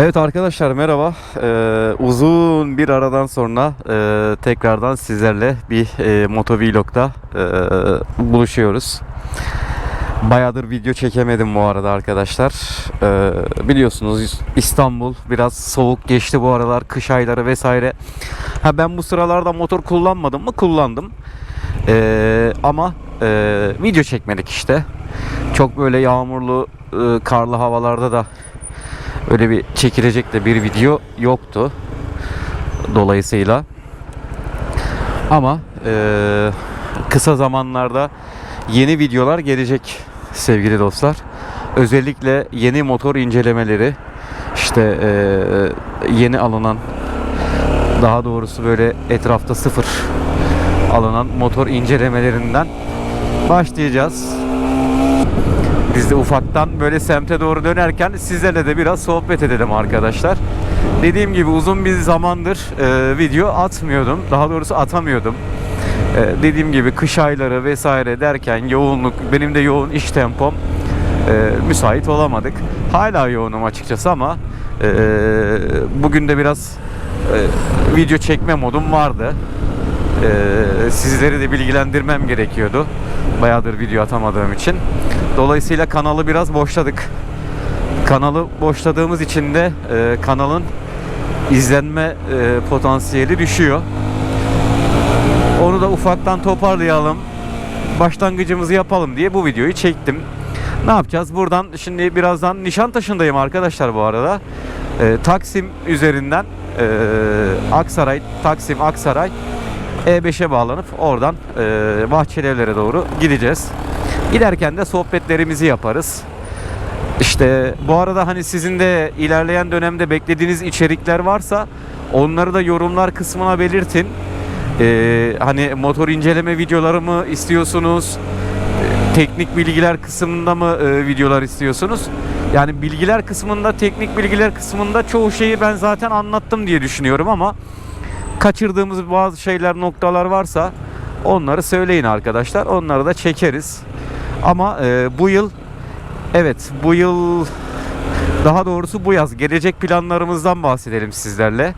Evet arkadaşlar merhaba. Ee, uzun bir aradan sonra e, tekrardan sizlerle bir e, motovlogda e, buluşuyoruz. Bayağıdır video çekemedim bu arada arkadaşlar. Ee, biliyorsunuz İstanbul biraz soğuk geçti bu aralar kış ayları vesaire. Ha ben bu sıralarda motor kullanmadım mı? Kullandım. Ee, ama e, video çekmedik işte. Çok böyle yağmurlu, e, karlı havalarda da öyle bir çekilecek de bir video yoktu. Dolayısıyla ama eee, kısa zamanlarda yeni videolar gelecek sevgili dostlar. Özellikle yeni motor incelemeleri işte eee, yeni alınan daha doğrusu böyle etrafta sıfır alınan motor incelemelerinden başlayacağız. Biz de ufaktan böyle semte doğru dönerken sizlerle de biraz sohbet edelim arkadaşlar. Dediğim gibi uzun bir zamandır e, video atmıyordum. Daha doğrusu atamıyordum. E, dediğim gibi kış ayları vesaire derken yoğunluk, benim de yoğun iş tempom e, müsait olamadık. Hala yoğunum açıkçası ama e, bugün de biraz e, video çekme modum vardı. Ee, sizleri de bilgilendirmem gerekiyordu. Bayağıdır video atamadığım için. Dolayısıyla kanalı biraz boşladık. Kanalı boşladığımız için de e, kanalın izlenme e, potansiyeli düşüyor. Onu da ufaktan toparlayalım. Başlangıcımızı yapalım diye bu videoyu çektim. Ne yapacağız? Buradan şimdi birazdan Nişantaşı'ndayım arkadaşlar bu arada. E, Taksim üzerinden e, Aksaray, Taksim, Aksaray e5'e bağlanıp oradan e, Bahçelievlere doğru gideceğiz. Giderken de sohbetlerimizi yaparız. İşte bu arada hani sizin de ilerleyen dönemde beklediğiniz içerikler varsa onları da yorumlar kısmına belirtin. Ee, hani motor inceleme videoları mı istiyorsunuz? Ee, Teknik bilgiler kısmında mı e, videolar istiyorsunuz? Yani bilgiler kısmında, teknik bilgiler kısmında çoğu şeyi ben zaten anlattım diye düşünüyorum ama kaçırdığımız bazı şeyler, noktalar varsa onları söyleyin arkadaşlar. Onları da çekeriz. Ama e, bu yıl evet bu yıl daha doğrusu bu yaz gelecek planlarımızdan bahsedelim sizlerle.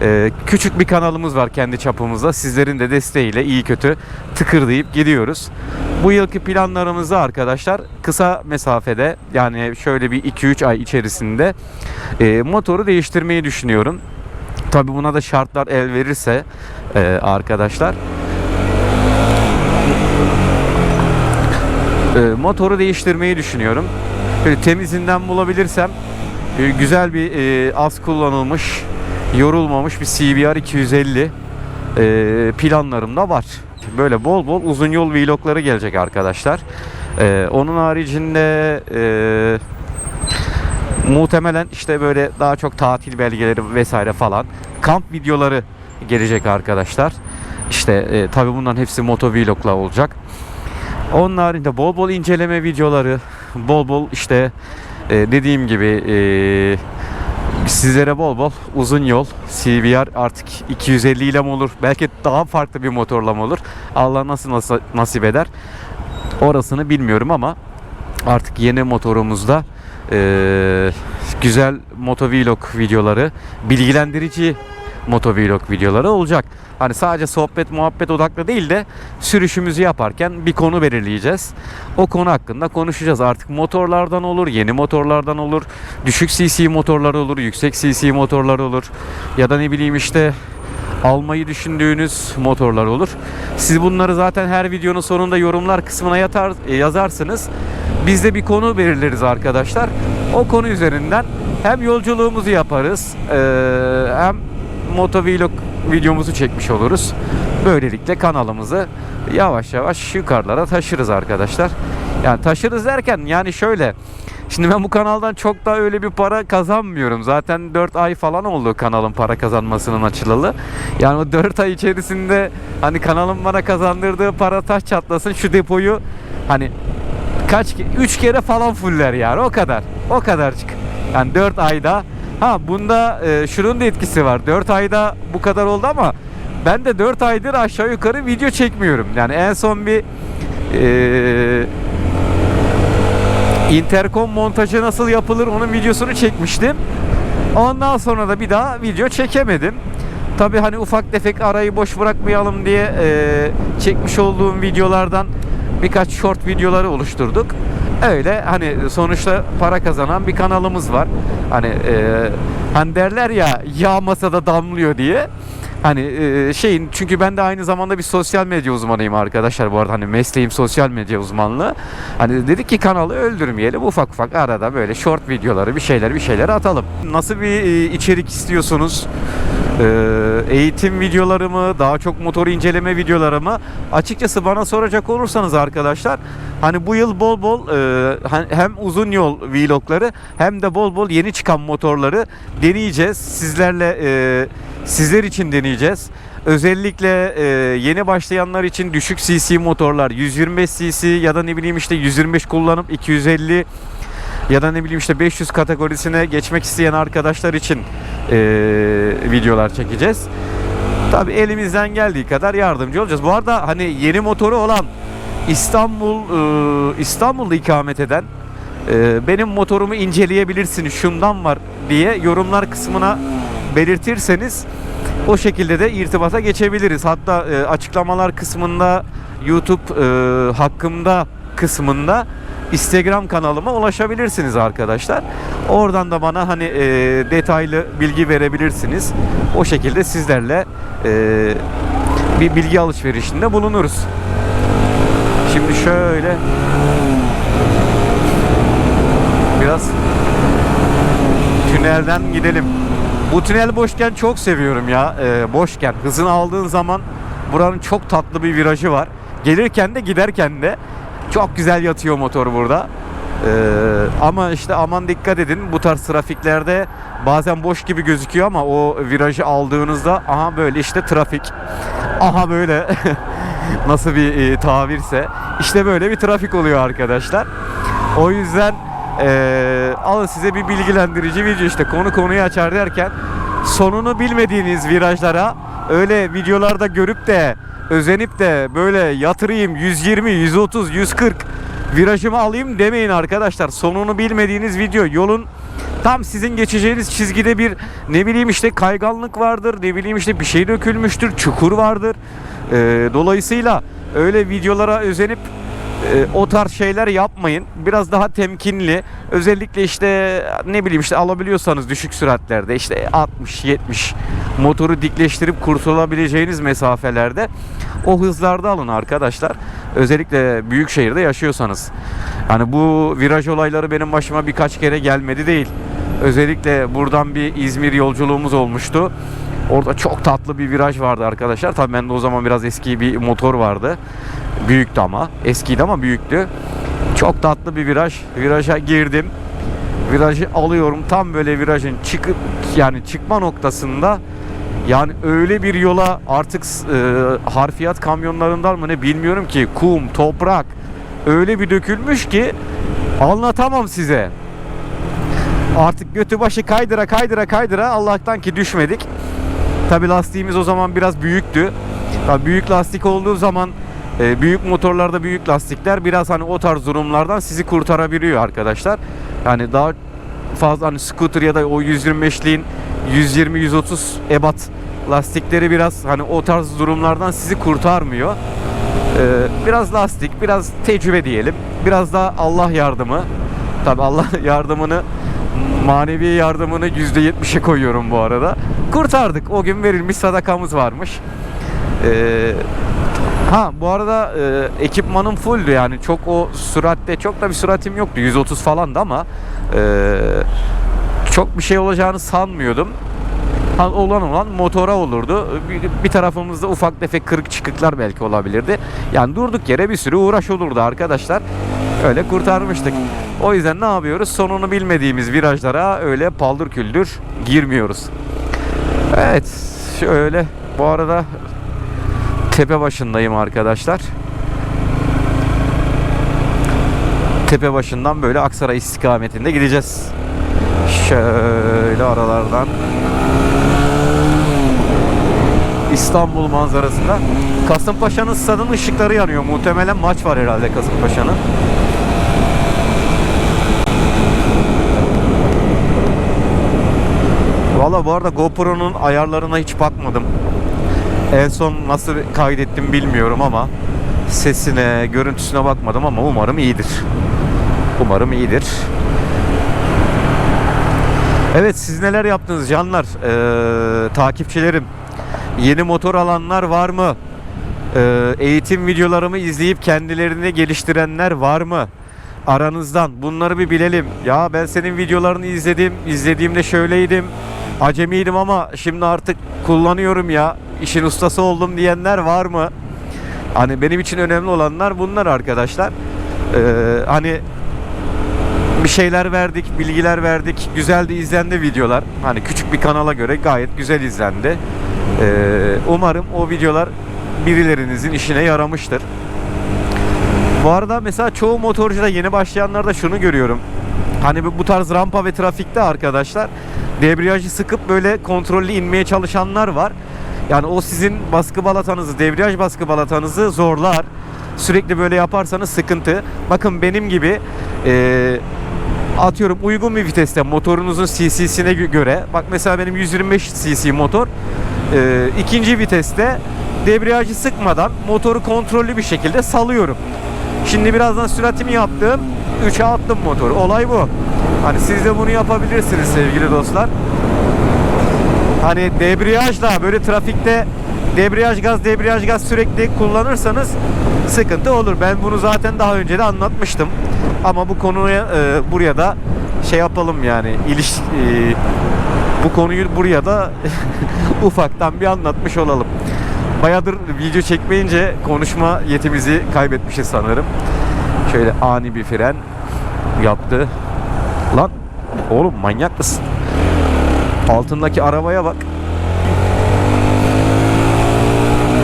E, küçük bir kanalımız var kendi çapımızda. Sizlerin de desteğiyle iyi kötü tıkırdayıp gidiyoruz. Bu yılki planlarımızda arkadaşlar kısa mesafede yani şöyle bir 2-3 ay içerisinde e, motoru değiştirmeyi düşünüyorum. Tabi buna da şartlar el verirse e, arkadaşlar e, motoru değiştirmeyi düşünüyorum. Böyle temizinden bulabilirsem e, güzel bir e, az kullanılmış, yorulmamış bir CBR 250 e, planlarım da var. Böyle bol bol uzun yol vlogları gelecek arkadaşlar. E, onun haricinde e, muhtemelen işte böyle daha çok tatil belgeleri vesaire falan kamp videoları gelecek arkadaşlar. İşte e, tabi bunların hepsi motovlogla olacak. Onun haricinde bol bol inceleme videoları, bol bol işte e, dediğim gibi e, sizlere bol bol uzun yol CBR artık 250 ile mi olur? Belki daha farklı bir motorla mı olur? Allah nasıl nasıl nasip eder? Orasını bilmiyorum ama artık yeni motorumuzda e, güzel motovlog videoları, bilgilendirici motovlog videoları olacak. Hani sadece sohbet muhabbet odaklı değil de sürüşümüzü yaparken bir konu belirleyeceğiz. O konu hakkında konuşacağız. Artık motorlardan olur, yeni motorlardan olur, düşük cc motorlar olur, yüksek cc motorlar olur ya da ne bileyim işte almayı düşündüğünüz motorlar olur. Siz bunları zaten her videonun sonunda yorumlar kısmına yatar, e, yazarsınız. Biz de bir konu belirleriz arkadaşlar. O konu üzerinden hem yolculuğumuzu yaparız e, hem motovlog videomuzu çekmiş oluruz. Böylelikle kanalımızı yavaş yavaş yukarılara taşırız arkadaşlar. Yani taşırız derken yani şöyle Şimdi ben bu kanaldan çok da öyle bir para kazanmıyorum. Zaten 4 ay falan oldu kanalın para kazanmasının açılalı. Yani o 4 ay içerisinde hani kanalın bana kazandırdığı para taş çatlasın şu depoyu hani kaç 3 kere falan fuller yani o kadar. O kadarcık. Yani 4 ayda ha bunda e, şunun da etkisi var. 4 ayda bu kadar oldu ama ben de 4 aydır aşağı yukarı video çekmiyorum. Yani en son bir e, Intercom montajı nasıl yapılır onun videosunu çekmiştim. Ondan sonra da bir daha video çekemedim. Tabi hani ufak tefek arayı boş bırakmayalım diye e, çekmiş olduğum videolardan birkaç short videoları oluşturduk. Öyle hani sonuçta para kazanan bir kanalımız var. Hani e, hani derler ya yağ masada damlıyor diye. Hani e, şeyin çünkü ben de aynı zamanda bir sosyal medya uzmanıyım arkadaşlar bu arada hani mesleğim sosyal medya uzmanlığı. Hani dedik ki kanalı öldürmeyelim ufak ufak arada böyle short videoları bir şeyler bir şeyler atalım. Nasıl bir e, içerik istiyorsunuz? Ee, eğitim videoları mı, daha çok motor inceleme videoları mı? Açıkçası bana soracak olursanız arkadaşlar, hani bu yıl bol bol e, hem uzun yol vlogları hem de bol bol yeni çıkan motorları deneyeceğiz. Sizlerle e, sizler için deneyeceğiz. Özellikle e, yeni başlayanlar için düşük cc motorlar 125 cc ya da ne bileyim işte 125 kullanıp 250 ya da ne bileyim işte 500 kategorisine geçmek isteyen arkadaşlar için e, videolar çekeceğiz. Tabi elimizden geldiği kadar yardımcı olacağız. Bu arada hani yeni motoru olan İstanbul e, İstanbul'da ikamet eden e, benim motorumu inceleyebilirsiniz şundan var diye yorumlar kısmına belirtirseniz o şekilde de irtibata geçebiliriz. Hatta e, açıklamalar kısmında YouTube e, hakkımda kısmında Instagram kanalıma ulaşabilirsiniz arkadaşlar. Oradan da bana hani e, detaylı bilgi verebilirsiniz. O şekilde sizlerle e, bir bilgi alışverişinde bulunuruz. Şimdi şöyle biraz tünelden gidelim. Bu tünel boşken çok seviyorum ya. E, boşken hızını aldığın zaman buranın çok tatlı bir virajı var. Gelirken de giderken de çok güzel yatıyor motor burada. Ee, ama işte aman dikkat edin bu tarz trafiklerde bazen boş gibi gözüküyor ama o virajı aldığınızda aha böyle işte trafik. Aha böyle nasıl bir e, tabirse işte böyle bir trafik oluyor arkadaşlar. O yüzden e, alın size bir bilgilendirici video işte konu konuyu açar derken sonunu bilmediğiniz virajlara öyle videolarda görüp de özenip de böyle yatırayım 120, 130, 140 virajımı alayım demeyin arkadaşlar. Sonunu bilmediğiniz video yolun tam sizin geçeceğiniz çizgide bir ne bileyim işte kayganlık vardır. Ne bileyim işte bir şey dökülmüştür. Çukur vardır. Ee, dolayısıyla öyle videolara özenip e, o tarz şeyler yapmayın. Biraz daha temkinli. Özellikle işte ne bileyim işte alabiliyorsanız düşük süratlerde işte 60 70 motoru dikleştirip kurtulabileceğiniz mesafelerde o hızlarda alın arkadaşlar. Özellikle büyük şehirde yaşıyorsanız. Yani bu viraj olayları benim başıma birkaç kere gelmedi değil. Özellikle buradan bir İzmir yolculuğumuz olmuştu. Orada çok tatlı bir viraj vardı arkadaşlar. Tabii bende o zaman biraz eski bir motor vardı. Büyüktü ama. Eskiydi ama büyüktü. Çok tatlı bir viraj. Viraja girdim. Virajı alıyorum. Tam böyle virajın çıkıp yani çıkma noktasında yani öyle bir yola artık e, harfiyat kamyonlarından mı ne bilmiyorum ki kum, toprak öyle bir dökülmüş ki anlatamam size. Artık götü başı kaydıra kaydıra kaydıra Allah'tan ki düşmedik. Tabi lastiğimiz o zaman biraz büyüktü. Tabii büyük lastik olduğu zaman e, büyük motorlarda büyük lastikler biraz hani o tarz durumlardan sizi kurtarabiliyor arkadaşlar. Yani daha fazla hani scooter ya da o 125'liğin 120-130 ebat lastikleri biraz hani o tarz durumlardan sizi kurtarmıyor. Ee, biraz lastik, biraz tecrübe diyelim. Biraz da Allah yardımı. Tabi Allah yardımını manevi yardımını %70'e koyuyorum bu arada. Kurtardık. O gün verilmiş sadakamız varmış. Ee, ha bu arada e, ekipmanım fulldü yani çok o süratte çok da bir süratim yoktu. 130 falandı ama e, çok bir şey olacağını sanmıyordum. Ha, olan olan motora olurdu. Bir, bir tarafımızda ufak tefek kırık çıkıklar belki olabilirdi. Yani durduk yere bir sürü uğraş olurdu arkadaşlar. Öyle kurtarmıştık. O yüzden ne yapıyoruz? Sonunu bilmediğimiz virajlara öyle paldır küldür girmiyoruz. Evet. Şöyle bu arada tepe başındayım arkadaşlar. Tepe başından böyle Aksaray istikametinde gideceğiz. Şöyle aralardan İstanbul manzarasında. Kasımpaşa'nın stadının ışıkları yanıyor. Muhtemelen maç var herhalde Kasımpaşa'nın. Valla bu arada GoPro'nun ayarlarına hiç bakmadım. En son nasıl kaydettim bilmiyorum ama sesine, görüntüsüne bakmadım ama umarım iyidir. Umarım iyidir. Evet siz neler yaptınız canlar? Ee, takipçilerim. Yeni motor alanlar var mı? Ee, eğitim videolarımı izleyip kendilerini geliştirenler var mı? Aranızdan bunları bir bilelim. Ya ben senin videolarını izledim. izlediğimde şöyleydim. Acemiydim ama şimdi artık kullanıyorum ya. İşin ustası oldum diyenler var mı? Hani benim için önemli olanlar bunlar arkadaşlar. Ee, hani bir şeyler verdik, bilgiler verdik. Güzel de izlendi videolar. Hani küçük bir kanala göre gayet güzel izlendi. Ee, umarım o videolar birilerinizin işine yaramıştır. Bu arada mesela çoğu motorcuda yeni başlayanlarda şunu görüyorum. Hani bu tarz rampa ve trafikte arkadaşlar debriyajı sıkıp böyle kontrollü inmeye çalışanlar var. Yani o sizin baskı balatanızı, debriyaj baskı balatanızı zorlar. Sürekli böyle yaparsanız sıkıntı. Bakın benim gibi eee, atıyorum uygun bir viteste motorunuzun cc'sine gö- göre bak mesela benim 125 cc motor eee, ikinci viteste debriyajı sıkmadan motoru kontrollü bir şekilde salıyorum. Şimdi birazdan süratimi yaptım. 3'e attım motoru. Olay bu. Hani siz de bunu yapabilirsiniz sevgili dostlar. Hani debriyajla böyle trafikte debriyaj gaz debriyaj gaz sürekli kullanırsanız sıkıntı olur. Ben bunu zaten daha önce de anlatmıştım. Ama bu konuya e, buraya da şey yapalım yani iliş e, bu konuyu buraya da ufaktan bir anlatmış olalım. Bayağıdır video çekmeyince konuşma yetimizi kaybetmişiz sanırım. Şöyle ani bir fren yaptı. Lan oğlum manyak mısın? Altındaki arabaya bak.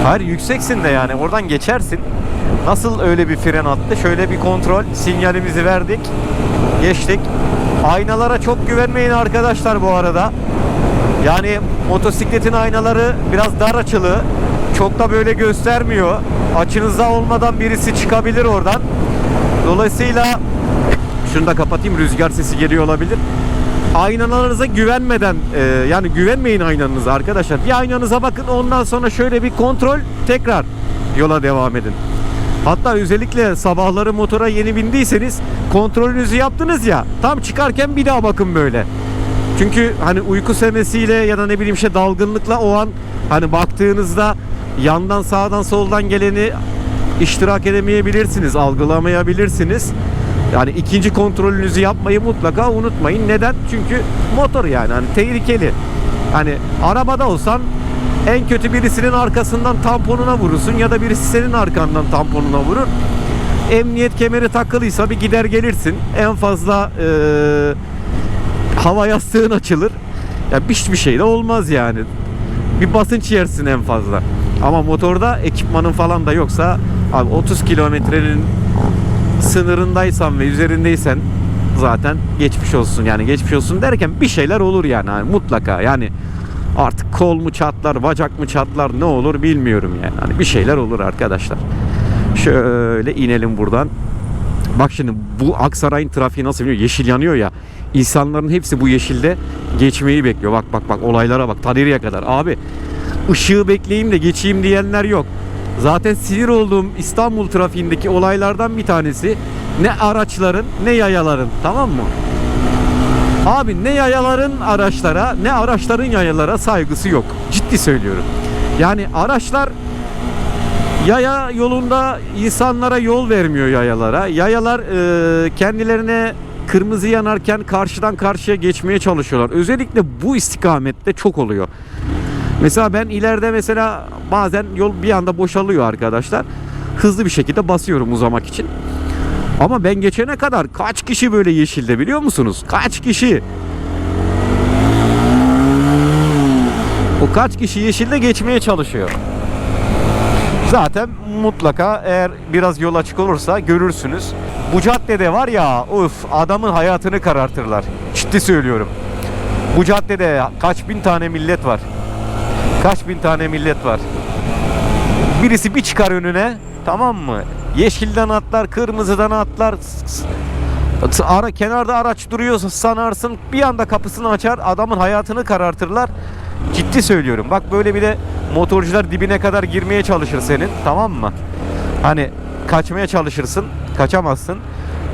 Hayır yükseksin de yani oradan geçersin. Nasıl öyle bir fren attı? Şöyle bir kontrol sinyalimizi verdik. Geçtik. Aynalara çok güvenmeyin arkadaşlar bu arada. Yani motosikletin aynaları biraz dar açılı. Çok da böyle göstermiyor. Açınızda olmadan birisi çıkabilir oradan. Dolayısıyla şunu da kapatayım rüzgar sesi geliyor olabilir. Aynalarınıza güvenmeden e, yani güvenmeyin aynanıza arkadaşlar. Bir aynanıza bakın ondan sonra şöyle bir kontrol tekrar yola devam edin. Hatta özellikle sabahları motora yeni bindiyseniz kontrolünüzü yaptınız ya tam çıkarken bir daha bakın böyle. Çünkü hani uyku semesiyle ya da ne bileyim şey dalgınlıkla o an hani baktığınızda yandan sağdan soldan geleni iştirak edemeyebilirsiniz, algılamayabilirsiniz. Yani ikinci kontrolünüzü yapmayı mutlaka unutmayın. Neden? Çünkü motor yani hani tehlikeli. Hani arabada olsan en kötü birisinin arkasından tamponuna vurursun ya da birisi senin arkandan tamponuna vurur. Emniyet kemeri takılıysa bir gider gelirsin. En fazla eee hava yastığın açılır. Ya hiçbir şey de olmaz yani. Bir basınç yersin en fazla. Ama motorda ekipmanın falan da yoksa abi 30 kilometrenin sınırındaysan ve üzerindeysen zaten geçmiş olsun. Yani geçmiş olsun derken bir şeyler olur yani Hani mutlaka. Yani artık kol mu çatlar, bacak mı çatlar ne olur bilmiyorum yani. Hani bir şeyler olur arkadaşlar. Şöyle inelim buradan. Bak şimdi bu Aksaray'ın trafiği nasıl biliyor? Yeşil yanıyor ya. İnsanların hepsi bu yeşilde geçmeyi bekliyor. Bak bak bak olaylara bak. Tadiriye kadar. Abi ışığı bekleyeyim de geçeyim diyenler yok. Zaten sinir olduğum İstanbul trafiğindeki olaylardan bir tanesi ne araçların ne yayaların tamam mı? Abi ne yayaların araçlara ne araçların yayalara saygısı yok. Ciddi söylüyorum. Yani araçlar Yaya yolunda insanlara yol vermiyor yayalara. Yayalar e, kendilerine kırmızı yanarken karşıdan karşıya geçmeye çalışıyorlar. Özellikle bu istikamette çok oluyor. Mesela ben ileride mesela bazen yol bir anda boşalıyor arkadaşlar. Hızlı bir şekilde basıyorum uzamak için. Ama ben geçene kadar kaç kişi böyle yeşilde biliyor musunuz? Kaç kişi? O kaç kişi yeşilde geçmeye çalışıyor. Zaten mutlaka eğer biraz yol açık olursa görürsünüz. Bu caddede var ya of adamın hayatını karartırlar. Ciddi söylüyorum. Bu caddede kaç bin tane millet var. Kaç bin tane millet var. Birisi bir çıkar önüne tamam mı? Yeşilden atlar, kırmızıdan atlar. Ara, kenarda araç duruyorsa sanarsın bir anda kapısını açar adamın hayatını karartırlar. Ciddi söylüyorum. Bak böyle bir de motorcular dibine kadar girmeye çalışır senin tamam mı? Hani kaçmaya çalışırsın kaçamazsın.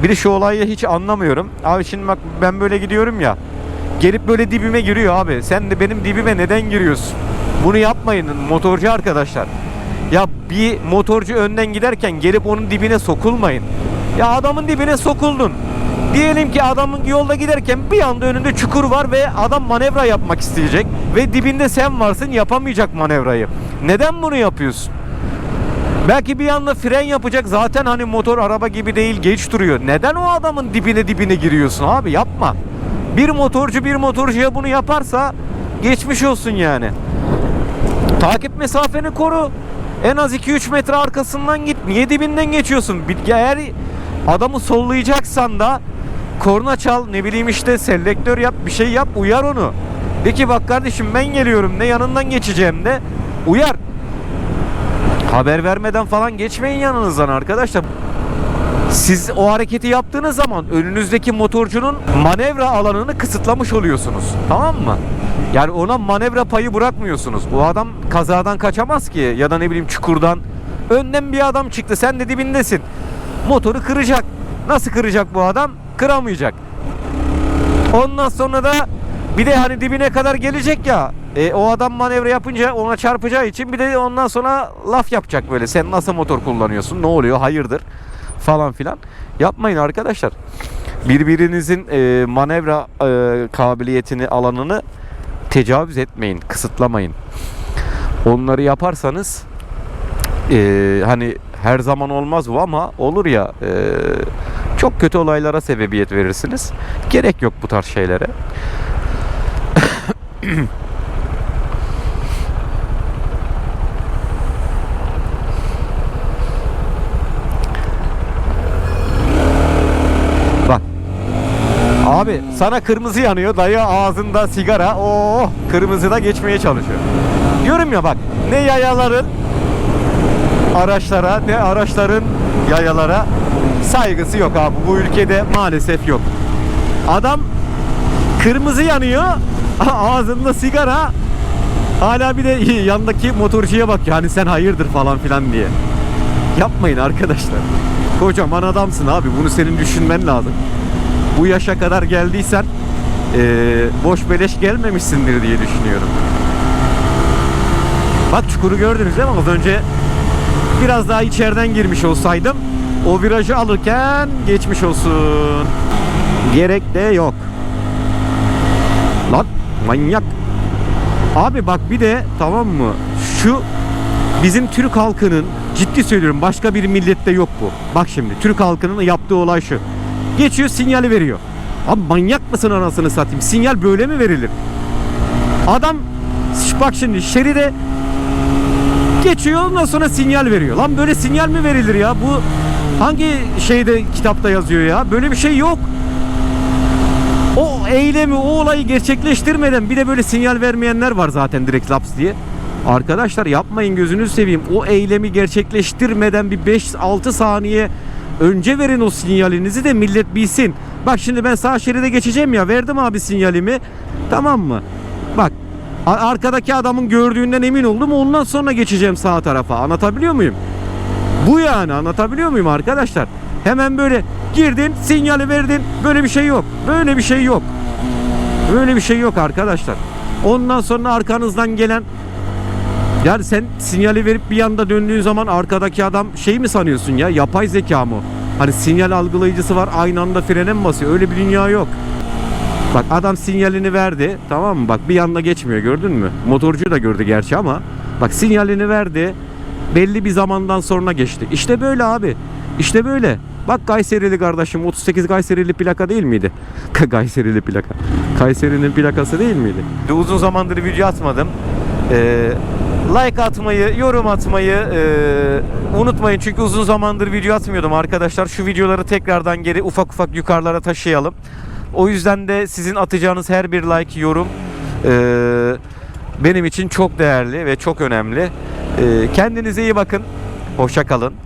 Bir de şu olayı hiç anlamıyorum. Abi şimdi bak ben böyle gidiyorum ya. Gelip böyle dibime giriyor abi. Sen de benim dibime neden giriyorsun? Bunu yapmayın motorcu arkadaşlar. Ya bir motorcu önden giderken gelip onun dibine sokulmayın. Ya adamın dibine sokuldun. Diyelim ki adamın yolda giderken bir anda önünde çukur var ve adam manevra yapmak isteyecek ve dibinde sen varsın yapamayacak manevrayı. Neden bunu yapıyorsun? Belki bir anda fren yapacak zaten hani motor araba gibi değil geç duruyor. Neden o adamın dibine dibine giriyorsun abi yapma. Bir motorcu bir motorcuya bunu yaparsa geçmiş olsun yani. Takip mesafeni koru. En az 2-3 metre arkasından git. Niye dibinden geçiyorsun? Bir- Eğer adamı sollayacaksan da korna çal ne bileyim işte selektör yap bir şey yap uyar onu. De ki bak kardeşim ben geliyorum ne yanından geçeceğim de uyar. Haber vermeden falan geçmeyin yanınızdan arkadaşlar. Siz o hareketi yaptığınız zaman önünüzdeki motorcunun manevra alanını kısıtlamış oluyorsunuz. Tamam mı? Yani ona manevra payı bırakmıyorsunuz. O adam kazadan kaçamaz ki ya da ne bileyim çukurdan. Önden bir adam çıktı sen de dibindesin. Motoru kıracak. Nasıl kıracak bu adam? Kıramayacak. Ondan sonra da bir de hani dibine kadar gelecek ya. E, o adam manevra yapınca ona çarpacağı için bir de ondan sonra laf yapacak böyle. Sen nasıl motor kullanıyorsun? Ne oluyor? Hayırdır? Falan filan. Yapmayın arkadaşlar. Birbirinizin e, manevra e, kabiliyetini, alanını tecavüz etmeyin, kısıtlamayın. Onları yaparsanız e, hani her zaman olmaz bu ama olur ya e, çok kötü olaylara sebebiyet verirsiniz. Gerek yok bu tarz şeylere. Bak. Abi sana kırmızı yanıyor. Dayı ağzında sigara. Oo, kırmızıda geçmeye çalışıyor. Diyorum ya bak. Ne yayaların araçlara ne araçların yayalara saygısı yok abi. Bu ülkede maalesef yok. Adam kırmızı yanıyor. Ağzında sigara. Hala bir de yanındaki motorcuya bak yani sen hayırdır falan filan diye. Yapmayın arkadaşlar. Kocaman adamsın abi. Bunu senin düşünmen lazım. Bu yaşa kadar geldiysen eee, boş beleş gelmemişsindir diye düşünüyorum. Bak çukuru gördünüz değil mi? Az önce biraz daha içeriden girmiş olsaydım o virajı alırken geçmiş olsun. Gerek de yok. Lan manyak. Abi bak bir de tamam mı? Şu bizim Türk halkının ciddi söylüyorum başka bir millette yok bu. Bak şimdi Türk halkının yaptığı olay şu. Geçiyor sinyali veriyor. Abi manyak mısın anasını satayım? Sinyal böyle mi verilir? Adam bak şimdi şeride geçiyor ondan sonra sinyal veriyor. Lan böyle sinyal mi verilir ya? Bu hangi şeyde kitapta yazıyor ya? Böyle bir şey yok. O eylemi, o olayı gerçekleştirmeden bir de böyle sinyal vermeyenler var zaten direkt laps diye. Arkadaşlar yapmayın gözünüzü seveyim. O eylemi gerçekleştirmeden bir 5-6 saniye önce verin o sinyalinizi de millet bilsin. Bak şimdi ben sağ şeride geçeceğim ya verdim abi sinyalimi. Tamam mı? Bak arkadaki adamın gördüğünden emin oldum ondan sonra geçeceğim sağ tarafa. Anlatabiliyor muyum? Bu yani anlatabiliyor muyum arkadaşlar? Hemen böyle girdin sinyali verdin böyle bir şey yok. Böyle bir şey yok. Böyle bir şey yok arkadaşlar. Ondan sonra arkanızdan gelen yani sen sinyali verip bir yanda döndüğün zaman arkadaki adam şey mi sanıyorsun ya yapay zeka mı? Hani sinyal algılayıcısı var aynı anda frene mi basıyor? Öyle bir dünya yok. Bak adam sinyalini verdi tamam mı? Bak bir yanda geçmiyor gördün mü? Motorcu da gördü gerçi ama bak sinyalini verdi. Belli bir zamandan sonra geçti. İşte böyle abi. İşte böyle. Bak Kayserili kardeşim 38 Kayserili plaka değil miydi? Kayserili plaka. Kayseri'nin plakası değil miydi? Uzun zamandır video atmadım. Ee, like atmayı, yorum atmayı e, unutmayın. Çünkü uzun zamandır video atmıyordum arkadaşlar. Şu videoları tekrardan geri ufak ufak yukarılara taşıyalım. O yüzden de sizin atacağınız her bir like, yorum e, benim için çok değerli ve çok önemli. E, kendinize iyi bakın. Hoşça kalın.